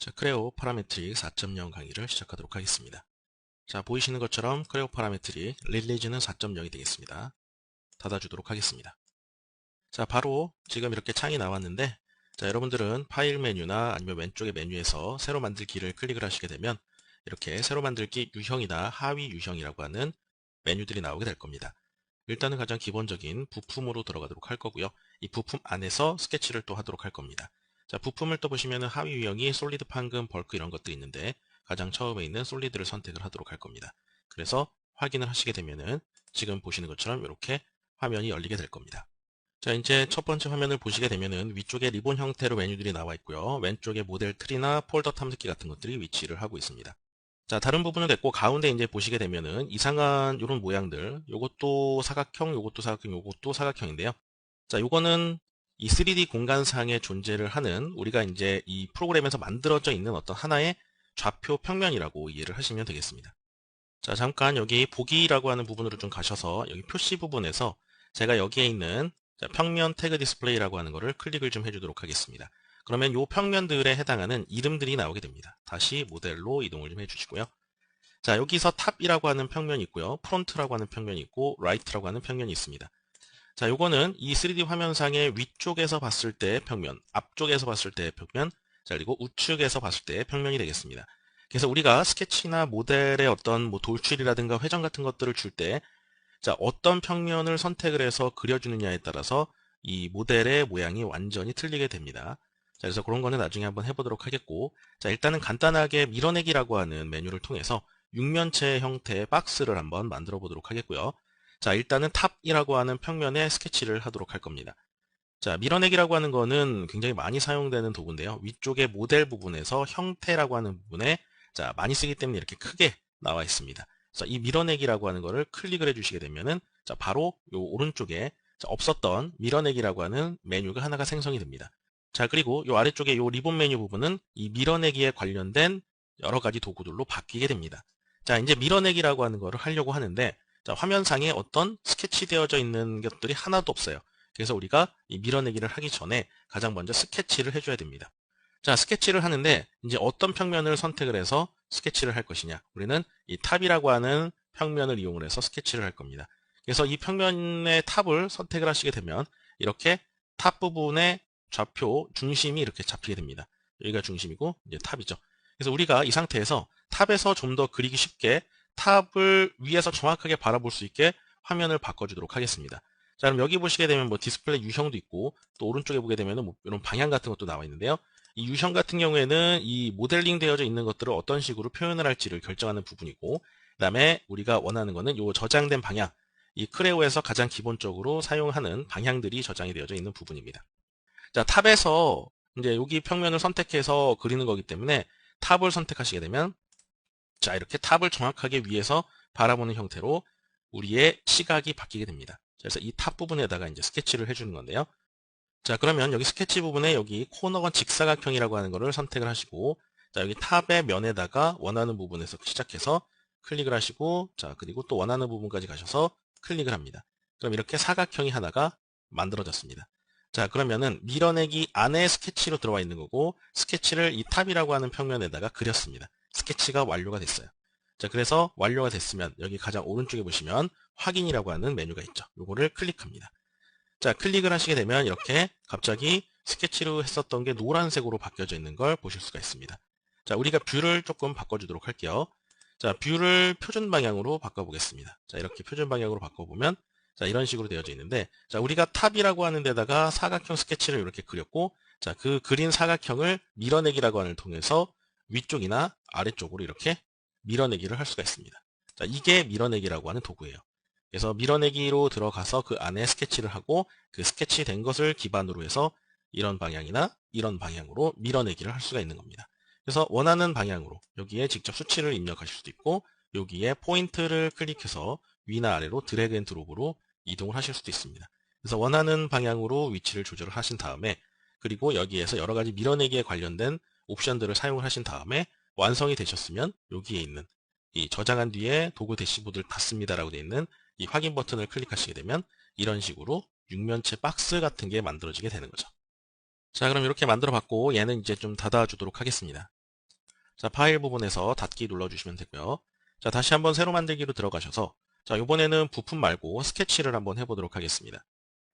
자, 크레오 파라메트릭 4.0 강의를 시작하도록 하겠습니다. 자, 보이시는 것처럼 크레오 파라메트릭 릴리즈는 4.0이 되겠습니다. 닫아주도록 하겠습니다. 자, 바로 지금 이렇게 창이 나왔는데 자, 여러분들은 파일 메뉴나 아니면 왼쪽의 메뉴에서 새로 만들기를 클릭을 하시게 되면 이렇게 새로 만들기 유형이나 하위 유형이라고 하는 메뉴들이 나오게 될 겁니다. 일단은 가장 기본적인 부품으로 들어가도록 할 거고요. 이 부품 안에서 스케치를 또 하도록 할 겁니다. 자, 부품을 또 보시면 하위 유형이 솔리드 판금, 벌크 이런 것들이 있는데 가장 처음에 있는 솔리드를 선택을 하도록 할 겁니다. 그래서 확인을 하시게 되면은 지금 보시는 것처럼 이렇게 화면이 열리게 될 겁니다. 자, 이제 첫 번째 화면을 보시게 되면은 위쪽에 리본 형태로 메뉴들이 나와 있고요. 왼쪽에 모델 트리나 폴더 탐색기 같은 것들이 위치를 하고 있습니다. 자, 다른 부분은 됐고 가운데 이제 보시게 되면은 이상한 이런 모양들, 요것도 사각형, 요것도 사각형, 요것도 사각형인데요. 자, 요거는 이 3D 공간상에 존재를 하는 우리가 이제 이 프로그램에서 만들어져 있는 어떤 하나의 좌표 평면이라고 이해를 하시면 되겠습니다. 자, 잠깐 여기 보기라고 하는 부분으로 좀 가셔서 여기 표시 부분에서 제가 여기에 있는 평면 태그 디스플레이라고 하는 것을 클릭을 좀 해주도록 하겠습니다. 그러면 이 평면들에 해당하는 이름들이 나오게 됩니다. 다시 모델로 이동을 좀 해주시고요. 자, 여기서 탑이라고 하는 평면이 있고요. 프론트라고 하는 평면이 있고 라이트라고 하는 평면이 있습니다. 자, 요거는 이 3D 화면상의 위쪽에서 봤을 때 평면, 앞쪽에서 봤을 때 평면, 자, 그리고 우측에서 봤을 때 평면이 되겠습니다. 그래서 우리가 스케치나 모델의 어떤 뭐 돌출이라든가 회전 같은 것들을 줄 때, 자, 어떤 평면을 선택을 해서 그려주느냐에 따라서 이 모델의 모양이 완전히 틀리게 됩니다. 자, 그래서 그런 거는 나중에 한번 해보도록 하겠고, 자, 일단은 간단하게 밀어내기라고 하는 메뉴를 통해서 육면체 형태의 박스를 한번 만들어 보도록 하겠고요. 자, 일단은 탑이라고 하는 평면에 스케치를 하도록 할 겁니다. 자, 밀어내기라고 하는 거는 굉장히 많이 사용되는 도구인데요. 위쪽에 모델 부분에서 형태라고 하는 부분에 자, 많이 쓰기 때문에 이렇게 크게 나와 있습니다. 그래서 이 밀어내기라고 하는 거를 클릭을 해주시게 되면은 자, 바로 요 오른쪽에 자, 없었던 밀어내기라고 하는 메뉴가 하나가 생성이 됩니다. 자, 그리고 요 아래쪽에 요 리본 메뉴 부분은 이 밀어내기에 관련된 여러 가지 도구들로 바뀌게 됩니다. 자, 이제 밀어내기라고 하는 거를 하려고 하는데 자, 화면상에 어떤 스케치되어져 있는 것들이 하나도 없어요. 그래서 우리가 이 밀어내기를 하기 전에 가장 먼저 스케치를 해줘야 됩니다. 자, 스케치를 하는데 이제 어떤 평면을 선택을 해서 스케치를 할 것이냐. 우리는 이 탑이라고 하는 평면을 이용을 해서 스케치를 할 겁니다. 그래서 이 평면의 탑을 선택을 하시게 되면 이렇게 탑 부분의 좌표 중심이 이렇게 잡히게 됩니다. 여기가 중심이고 이제 탑이죠. 그래서 우리가 이 상태에서 탑에서 좀 더 그리기 쉽게 탑을 위에서 정확하게 바라볼 수 있게 화면을 바꿔주도록 하겠습니다. 자, 그럼 여기 보시게 되면 뭐 디스플레이 유형도 있고 또 오른쪽에 보게 되면 뭐 이런 방향 같은 것도 나와 있는데요. 이 유형 같은 경우에는 이 모델링 되어져 있는 것들을 어떤 식으로 표현을 할지를 결정하는 부분이고 그 다음에 우리가 원하는 거는 이 저장된 방향 이 크레오에서 가장 기본적으로 사용하는 방향들이 저장이 되어져 있는 부분입니다. 자 탑에서 이제 여기 평면을 선택해서 그리는 거기 때문에 탑을 선택하시게 되면 자 이렇게 탑을 정확하게 위에서 바라보는 형태로 우리의 시각이 바뀌게 됩니다. 그래서 이 탑 부분에다가 이제 스케치를 해주는 건데요. 자 그러면 여기 스케치 부분에 여기 코너건 직사각형이라고 하는 것을 선택을 하시고 자 여기 탑의 면에다가 원하는 부분에서 시작해서 클릭을 하시고 자 그리고 또 원하는 부분까지 가셔서 클릭을 합니다. 그럼 이렇게 사각형이 하나가 만들어졌습니다. 자 그러면은 밀어내기 안에 스케치로 들어와 있는 거고 스케치를 이 탑이라고 하는 평면에다가 그렸습니다. 스케치가 완료가 됐어요. 자, 그래서 완료가 됐으면 여기 가장 오른쪽에 보시면 확인이라고 하는 메뉴가 있죠. 요거를 클릭합니다. 자, 클릭을 하시게 되면 이렇게 갑자기 스케치로 했었던 게 노란색으로 바뀌어져 있는 걸 보실 수가 있습니다. 자, 우리가 뷰를 조금 바꿔주도록 할게요. 자, 뷰를 표준 방향으로 바꿔보겠습니다. 자, 이렇게 표준 방향으로 바꿔보면 자, 이런 식으로 되어져 있는데 자, 우리가 탑이라고 하는 데다가 사각형 스케치를 이렇게 그렸고 자, 그 그린 사각형을 밀어내기라고 하는 통해서 위쪽이나 아래쪽으로 이렇게 밀어내기를 할 수가 있습니다. 자, 이게 밀어내기라고 하는 도구예요. 그래서 밀어내기로 들어가서 그 안에 스케치를 하고 그 스케치 된 것을 기반으로 해서 이런 방향이나 이런 방향으로 밀어내기를 할 수가 있는 겁니다. 그래서 원하는 방향으로 여기에 직접 수치를 입력하실 수도 있고 여기에 포인트를 클릭해서 위나 아래로 드래그 앤 드롭으로 이동을 하실 수도 있습니다. 그래서 원하는 방향으로 위치를 조절을 하신 다음에 그리고 여기에서 여러 가지 밀어내기에 관련된 옵션들을 사용을 하신 다음에 완성이 되셨으면 여기에 있는 이 저장한 뒤에 도구 대시보드를 닫습니다 라고 되어 있는 이 확인 버튼을 클릭하시게 되면 이런 식으로 육면체 박스 같은 게 만들어지게 되는 거죠. 자 그럼 이렇게 만들어 봤고 얘는 이제 좀 닫아 주도록 하겠습니다. 자, 파일 부분에서 닫기 눌러주시면 되고요. 자, 다시 한번 새로 만들기로 들어가셔서 자, 이번에는 부품 말고 스케치를 한번 해보도록 하겠습니다.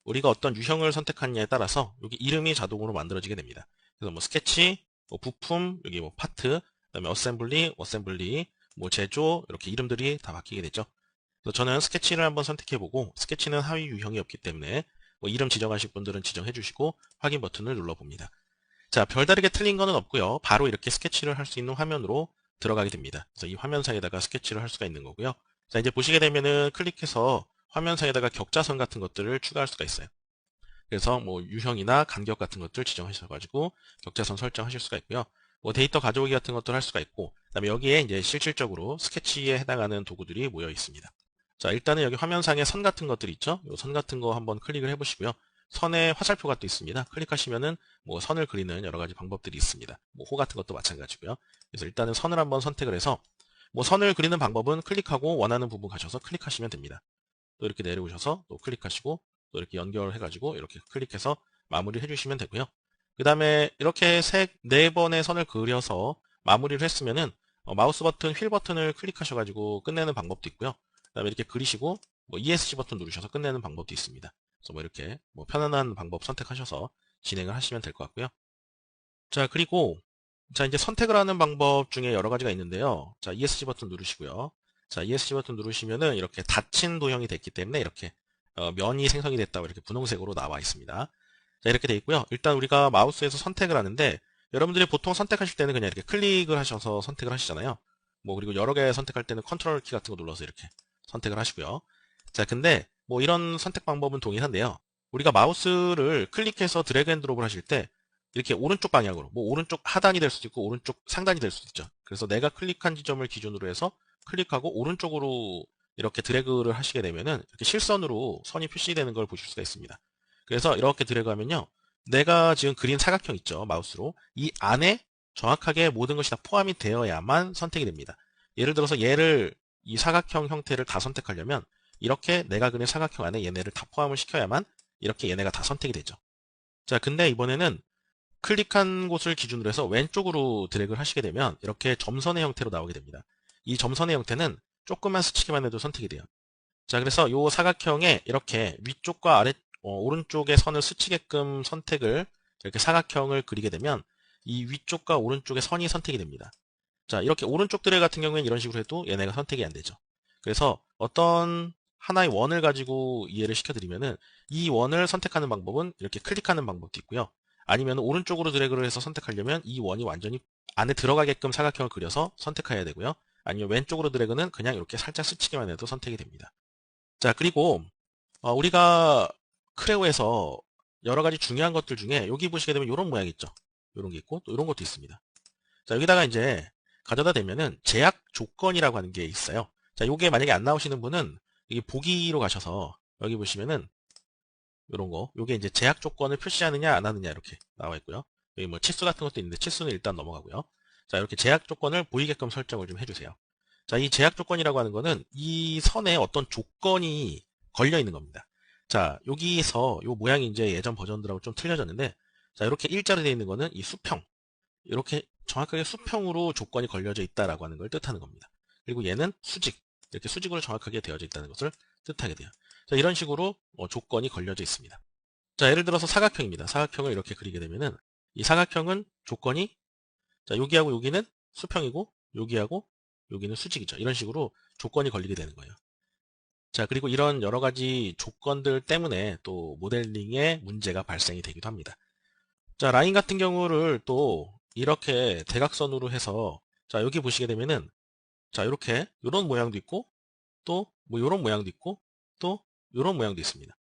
우리가 어떤 유형을 선택하느냐에 따라서 여기 이름이 자동으로 만들어지게 됩니다. 그래서 뭐 스케치, 뭐 부품, 여기 뭐 파트, 그다음에 어셈블리, 어셈블리, 뭐 제조 이렇게 이름들이 다 바뀌게 되죠. 그래서 저는 스케치를 한번 선택해보고 스케치는 하위 유형이 없기 때문에 뭐 이름 지정하실 분들은 지정해 주시고 확인 버튼을 눌러봅니다. 자, 별다르게 틀린 거는 없고요. 바로 이렇게 스케치를 할 수 있는 화면으로 들어가게 됩니다. 그래서 이 화면상에다가 스케치를 할 수가 있는 거고요. 자, 이제 보시게 되면은 클릭해서 화면상에다가 격자선 같은 것들을 추가할 수가 있어요. 그래서 뭐 유형이나 간격 같은 것들 지정하셔가지고 격자선 설정하실 수가 있고요. 뭐 데이터 가져오기 같은 것도 할 수가 있고, 그다음에 여기에 이제 실질적으로 스케치에 해당하는 도구들이 모여 있습니다. 자, 일단은 여기 화면상에 선 같은 것들 있죠? 이 선 같은 거 한번 클릭을 해보시고요. 선에 화살표가 또 있습니다. 클릭하시면은 뭐 선을 그리는 여러 가지 방법들이 있습니다. 뭐 호 같은 것도 마찬가지고요. 그래서 일단은 선을 한번 선택을 해서 뭐 선을 그리는 방법은 클릭하고 원하는 부분 가셔서 클릭하시면 됩니다. 또 이렇게 내려오셔서 또 클릭하시고 또 이렇게 연결해가지고 이렇게 클릭해서 마무리를 해주시면 되고요. 그 다음에 이렇게 세, 네 번의 선을 그려서 마무리를 했으면은 어, 마우스 버튼, 휠 버튼을 클릭하셔가지고 끝내는 방법도 있고요. 그 다음에 이렇게 그리시고 뭐 ESC 버튼 누르셔서 끝내는 방법도 있습니다. 그래서 뭐 이렇게 뭐 편안한 방법 선택하셔서 진행을 하시면 될 것 같고요. 자, 그리고 자, 이제 선택을 하는 방법 중에 여러 가지가 있는데요. 자, ESC 버튼 누르시고요. 자, ESC 버튼 누르시면은 이렇게 닫힌 도형이 됐기 때문에 이렇게 어, 면이 생성이 됐다고 이렇게 분홍색으로 나와 있습니다. 자, 이렇게 돼 있고요. 일단 우리가 마우스에서 선택을 하는데 여러분들이 보통 선택하실 때는 그냥 이렇게 클릭을 하셔서 선택을 하시잖아요. 뭐 그리고 여러 개 선택할 때는 컨트롤 키 같은 거 눌러서 이렇게 선택을 하시고요. 자, 근데 뭐 이런 선택 방법은 동일한데요. 우리가 마우스를 클릭해서 드래그 앤 드롭을 하실 때 이렇게 오른쪽 방향으로 뭐 오른쪽 하단이 될 수도 있고 오른쪽 상단이 될 수도 있죠. 그래서 내가 클릭한 지점을 기준으로 해서 클릭하고 오른쪽으로 이렇게 드래그를 하시게 되면은 이렇게 실선으로 선이 표시되는 걸 보실 수가 있습니다. 그래서 이렇게 드래그 하면요. 내가 지금 그린 사각형 있죠. 마우스로. 이 안에 정확하게 모든 것이 다 포함이 되어야만 선택이 됩니다. 예를 들어서 얘를 이 사각형 형태를 다 선택하려면 이렇게 내가 그린 사각형 안에 얘네를 다 포함을 시켜야만 이렇게 얘네가 다 선택이 되죠. 자, 근데 이번에는 클릭한 곳을 기준으로 해서 왼쪽으로 드래그를 하시게 되면 이렇게 점선의 형태로 나오게 됩니다. 이 점선의 형태는 조금만 스치기만 해도 선택이 돼요. 자, 그래서 이 사각형에 이렇게 위쪽과 아래 어, 오른쪽의 선을 스치게끔 선택을 이렇게 사각형을 그리게 되면 이 위쪽과 오른쪽의 선이 선택이 됩니다. 자, 이렇게 오른쪽 드래 같은 경우에는 이런 식으로 해도 얘네가 선택이 안 되죠. 그래서 어떤 하나의 원을 가지고 이해를 시켜드리면은 이 원을 선택하는 방법은 이렇게 클릭하는 방법도 있고요. 아니면 오른쪽으로 드래그를 해서 선택하려면 이 원이 완전히 안에 들어가게끔 사각형을 그려서 선택해야 되고요. 아니면 왼쪽으로 드래그는 그냥 이렇게 살짝 스치기만 해도 선택이 됩니다. 자, 그리고 어, 우리가 크레오에서 여러 가지 중요한 것들 중에 여기 보시게 되면 이런 모양 있죠. 이런 게 있고 또 이런 것도 있습니다. 자, 여기다가 이제 가져다 대면은 제약 조건이라고 하는 게 있어요. 자, 이게 만약에 안 나오시는 분은 여기 보기로 가셔서 여기 보시면은 이런 거, 요게 이제 제약 조건을 표시하느냐 안 하느냐 이렇게 나와 있고요. 여기 뭐 치수 같은 것도 있는데 치수는 일단 넘어가고요. 자, 이렇게 제약 조건을 보이게끔 설정을 좀 해주세요. 자, 이 제약 조건이라고 하는 거는 이 선에 어떤 조건이 걸려 있는 겁니다. 자, 여기서 요 모양이 이제 예전 버전들하고 좀 틀려졌는데, 자, 이렇게 일자로 되어 있는 거는 이 수평. 이렇게 정확하게 수평으로 조건이 걸려져 있다라고 하는 걸 뜻하는 겁니다. 그리고 얘는 수직. 이렇게 수직으로 정확하게 되어져 있다는 것을 뜻하게 돼요. 자, 이런 식으로 어, 조건이 걸려져 있습니다. 자, 예를 들어서 사각형입니다. 사각형을 이렇게 그리게 되면은 이 사각형은 조건이 자, 여기하고 여기는 수평이고 여기하고 여기는 수직이죠. 이런 식으로 조건이 걸리게 되는 거예요. 자, 그리고 이런 여러 가지 조건들 때문에 또 모델링에 문제가 발생이 되기도 합니다. 자, 라인 같은 경우를 또 이렇게 대각선으로 해서 자, 여기 보시게 되면은 자, 이렇게 이런 모양도 있고 또 뭐 이런 모양도 있고 또 이런 모양도 있습니다.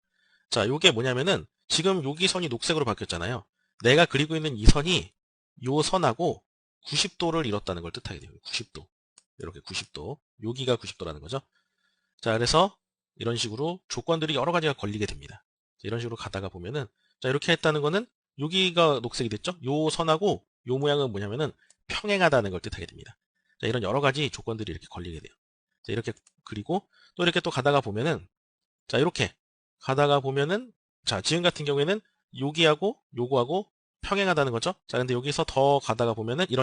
자, 이게 뭐냐면은 지금 여기 선이 녹색으로 바뀌었잖아요. 내가 그리고 있는 이 선이 이 선하고 90도를 이뤘다는 걸 뜻하게 돼요. 90도. 이렇게 90도. 여기가 90도라는 거죠. 자, 그래서 이런 식으로 조건들이 여러 가지가 걸리게 됩니다. 이런 식으로 가다가 보면은 자, 이렇게 했다는 거는 여기가 녹색이 됐죠? 요 선하고 요 모양은 뭐냐면은 평행하다는 걸 뜻하게 됩니다. 자, 이런 여러 가지 조건들이 이렇게 걸리게 돼요. 자, 이렇게 그리고 또 이렇게 또 가다가 보면은 자, 이렇게 가다가 보면은 자, 지금 같은 경우에는 여기하고 요거하고 평행하다는 거죠. 자, 근데 여기서 더 가다가 보면은 이런 식으로